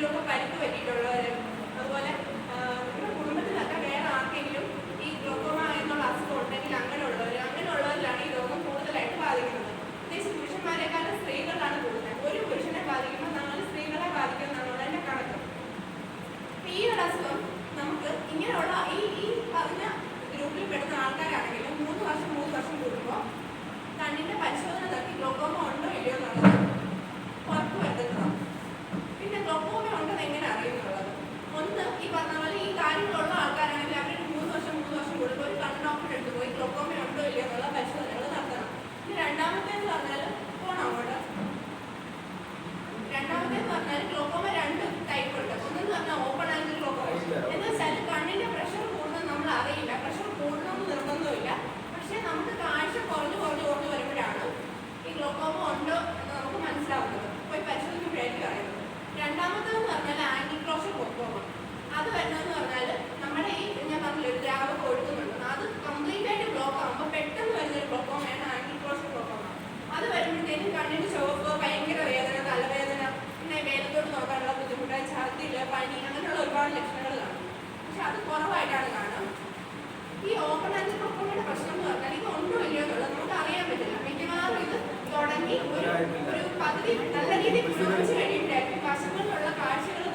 ആർക്കെങ്കിലുമൊക്കെ പരിക്ക് പറ്റിയിട്ടുള്ളവർ അതുപോലെ നമ്മുടെ കുടുംബത്തിലൊക്കെ വേറെ ആർക്കെങ്കിലും ഈ ഗ്ലോക്കോമ എന്നുള്ള അസുഖം ഉണ്ടെങ്കിൽ അങ്ങനെയുള്ളവർ അങ്ങനെയുള്ളവരിലാണ് ഈ രോഗം കൂടുതലായിട്ട് ബാധിക്കുന്നത്. പ്രത്യേകിച്ച് പുരുഷന്മാരെക്കാളും സ്ത്രീകളാണ് കൂടുതൽ. ഒരു പുരുഷനെ ബാധിക്കുമ്പോൾ നാല് സ്ത്രീകളെ ബാധിക്കുന്നതാണ് എന്റെ കണക്ക്. ഈ ഒരു അസുഖം നമുക്ക് ഇങ്ങനെയുള്ള ഈ ഈ പറഞ്ഞ ഗ്രൂപ്പിൽ പെടുന്ന ആൾക്കാരാണെങ്കിലും മൂന്ന് ഒരു പദ്ധതി നല്ല രീതിയിൽ പുരോഗമിച്ചു കഴിയുന്നുണ്ടായിരുന്നു വശങ്ങളിലുള്ള കാഴ്ചകൾ